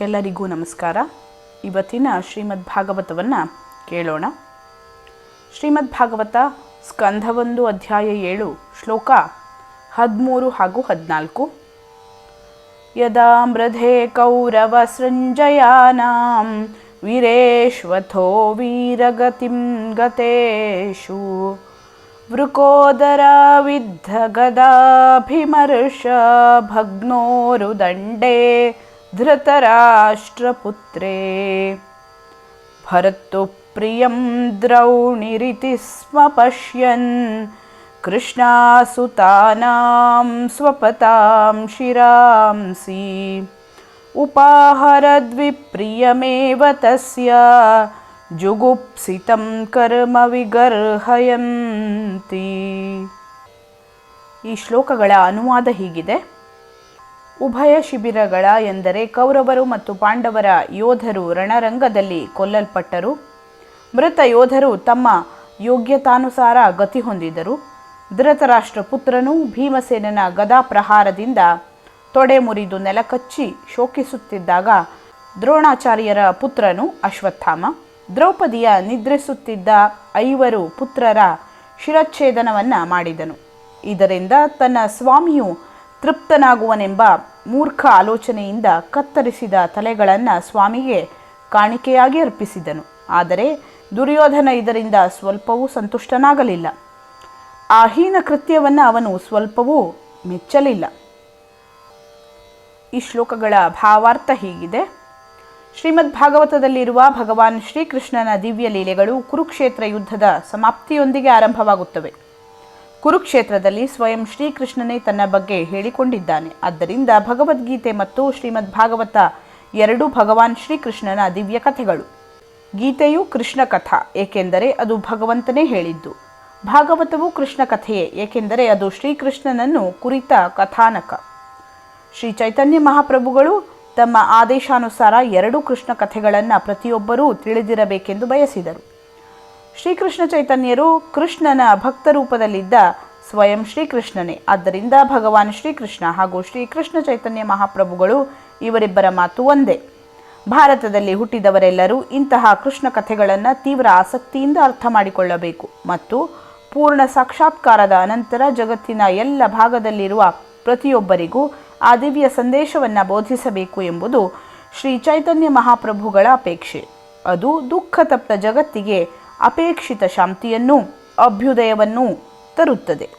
ಎಲ್ಲರಿಗೂ ನಮಸ್ಕಾರ. ಇವತ್ತಿನ ಶ್ರೀಮದ್ ಭಾಗವತವನ್ನು ಕೇಳೋಣ. ಶ್ರೀಮದ್ ಭಾಗವತ ಒಂದು ಅಧ್ಯಾಯ ಏಳು, ಶ್ಲೋಕ ಹದಿಮೂರು ಹಾಗೂ ಹದಿನಾಲ್ಕು. ಯದಾ ಮೃಧೆ ಕೌರವ ಸೃಂಜಯಾನಾಂ ವೀರೇಶ್ವಥೋ ವೀರಗತಿಂ ಗತೇಶು. ವೃಕೋದರ ವಿದ್ಧ ಗದಾಭಿಮರ್ಷ ಭಗ್ನೋರುದಂಡೇ ಧೃತರಾಷ್ಟ್ರಪುತ್ರೇ ಭರತು ಪ್ರಿಯಂ ದ್ರೌಣಿರಿತಿ ಸ್ವ ಪಶ್ಯನ್ ಕೃಷ್ಣಾಸುತಾನಾಂ ಸ್ವಪತಾಂ ಶಿರಾಂಸಿ. ಉಪಾಹರದ್ವಿಪ್ರಿಯಮೇವ ತಸ್ಯ. ಜುಗುಪ್ಸಿತಂ ಕರ್ಮ ವಿಗರ್ಹಯಂತಿ. ಈ ಶ್ಲೋಕಗಳ ಅನುವಾದ ಹೀಗಿದೆ. ಉಭಯ ಶಿಬಿರಗಳ ಎಂದರೆ ಕೌರವರು ಮತ್ತು ಪಾಂಡವರ ಯೋಧರು ರಣರಂಗದಲ್ಲಿ ಕೊಲ್ಲಲ್ಪಟ್ಟರು. ಮೃತ ಯೋಧರು ತಮ್ಮ ಯೋಗ್ಯತಾನುಸಾರ ಗತಿ ಹೊಂದಿದರು. ಧೃತರಾಷ್ಟ್ರ ಪುತ್ರನು ಭೀಮಸೇನನ ಗದಾ ಪ್ರಹಾರದಿಂದ ತೊಡೆ ಮುರಿದು ನೆಲಕಚ್ಚಿ ಶೋಕಿಸುತ್ತಿದ್ದಾಗ ದ್ರೋಣಾಚಾರ್ಯರ ಪುತ್ರನು ಅಶ್ವತ್ಥಾಮ, ದ್ರೌಪದಿಯ ನಿದ್ರಿಸುತ್ತಿದ್ದ ಐವರು ಪುತ್ರರ ಶಿರಚ್ಛೇದನವನ್ನು ಮಾಡಿದನು. ಇದರಿಂದ ತನ್ನ ಸ್ವಾಮಿಯು ತೃಪ್ತನಾಗುವನೆಂಬ ಮೂರ್ಖ ಆಲೋಚನೆಯಿಂದ ಕತ್ತರಿಸಿದ ತಲೆಗಳನ್ನು ಸ್ವಾಮಿಗೆ ಕಾಣಿಕೆಯಾಗಿ ಅರ್ಪಿಸಿದನು. ಆದರೆ ದುರ್ಯೋಧನ ಇದರಿಂದ ಸ್ವಲ್ಪವೂ ಸಂತುಷ್ಟನಾಗಲಿಲ್ಲ. ಆ ಹೀನ ಕೃತ್ಯವನ್ನು ಅವನು ಸ್ವಲ್ಪವೂ ಮೆಚ್ಚಲಿಲ್ಲ. ಈ ಶ್ಲೋಕಗಳ ಭಾವಾರ್ಥ ಹೀಗಿದೆ. ಶ್ರೀಮದ್ ಭಾಗವತದಲ್ಲಿರುವ ಭಗವಾನ್ ಶ್ರೀಕೃಷ್ಣನ ದಿವ್ಯ ಲೀಲೆಗಳು ಕುರುಕ್ಷೇತ್ರ ಯುದ್ಧದ ಸಮಾಪ್ತಿಯೊಂದಿಗೆ ಆರಂಭವಾಗುತ್ತವೆ. ಕುರುಕ್ಷೇತ್ರದಲ್ಲಿ ಸ್ವಯಂ ಶ್ರೀಕೃಷ್ಣನೇ ತನ್ನ ಬಗ್ಗೆ ಹೇಳಿಕೊಂಡಿದ್ದಾನೆ. ಆದ್ದರಿಂದ ಭಗವದ್ಗೀತೆ ಮತ್ತು ಶ್ರೀಮದ್ ಭಾಗವತ ಎರಡೂ ಭಗವಾನ್ ಶ್ರೀಕೃಷ್ಣನ ದಿವ್ಯ ಕಥೆಗಳು. ಗೀತೆಯು ಕೃಷ್ಣ ಕಥಾ, ಏಕೆಂದರೆ ಅದು ಭಗವಂತನೇ ಹೇಳಿದ್ದು. ಭಾಗವತವು ಕೃಷ್ಣ ಕಥೆಯೇ, ಏಕೆಂದರೆ ಅದು ಶ್ರೀಕೃಷ್ಣನನ್ನು ಕುರಿತ ಕಥಾನಕ. ಶ್ರೀ ಚೈತನ್ಯ ಮಹಾಪ್ರಭುಗಳು ತಮ್ಮ ಆದೇಶಾನುಸಾರ ಎರಡು ಕೃಷ್ಣ ಕಥೆಗಳನ್ನು ಪ್ರತಿಯೊಬ್ಬರೂ ತಿಳಿದಿರಬೇಕೆಂದು ಬಯಸಿದರು. ಶ್ರೀಕೃಷ್ಣ ಚೈತನ್ಯರು ಕೃಷ್ಣನ ಭಕ್ತ ರೂಪದಲ್ಲಿದ್ದ ಸ್ವಯಂ ಶ್ರೀಕೃಷ್ಣನೇ. ಆದ್ದರಿಂದ ಭಗವಾನ್ ಶ್ರೀಕೃಷ್ಣ ಹಾಗೂ ಶ್ರೀಕೃಷ್ಣ ಚೈತನ್ಯ ಮಹಾಪ್ರಭುಗಳು ಇವರಿಬ್ಬರ ಮಾತು ಒಂದೇ. ಭಾರತದಲ್ಲಿ ಹುಟ್ಟಿದವರೆಲ್ಲರೂ ಇಂತಹ ಕೃಷ್ಣ ಕಥೆಗಳನ್ನು ತೀವ್ರ ಆಸಕ್ತಿಯಿಂದ ಅರ್ಥ ಮಾಡಿಕೊಳ್ಳಬೇಕು ಮತ್ತು ಪೂರ್ಣ ಸಾಕ್ಷಾತ್ಕಾರದ ಅನಂತರ ಜಗತ್ತಿನ ಎಲ್ಲ ಭಾಗದಲ್ಲಿರುವ ಪ್ರತಿಯೊಬ್ಬರಿಗೂ ಆ ದಿವ್ಯ ಸಂದೇಶವನ್ನು ಬೋಧಿಸಬೇಕು ಎಂಬುದು ಶ್ರೀ ಚೈತನ್ಯ ಮಹಾಪ್ರಭುಗಳ ಅಪೇಕ್ಷೆ. ಅದು ದುಃಖ ತಪ್ತ ಜಗತ್ತಿಗೆ ಅಪೇಕ್ಷಿತ ಶಾಂತಿಯನ್ನು ಅಭ್ಯುದಯವನ್ನು ತರುತ್ತದೆ.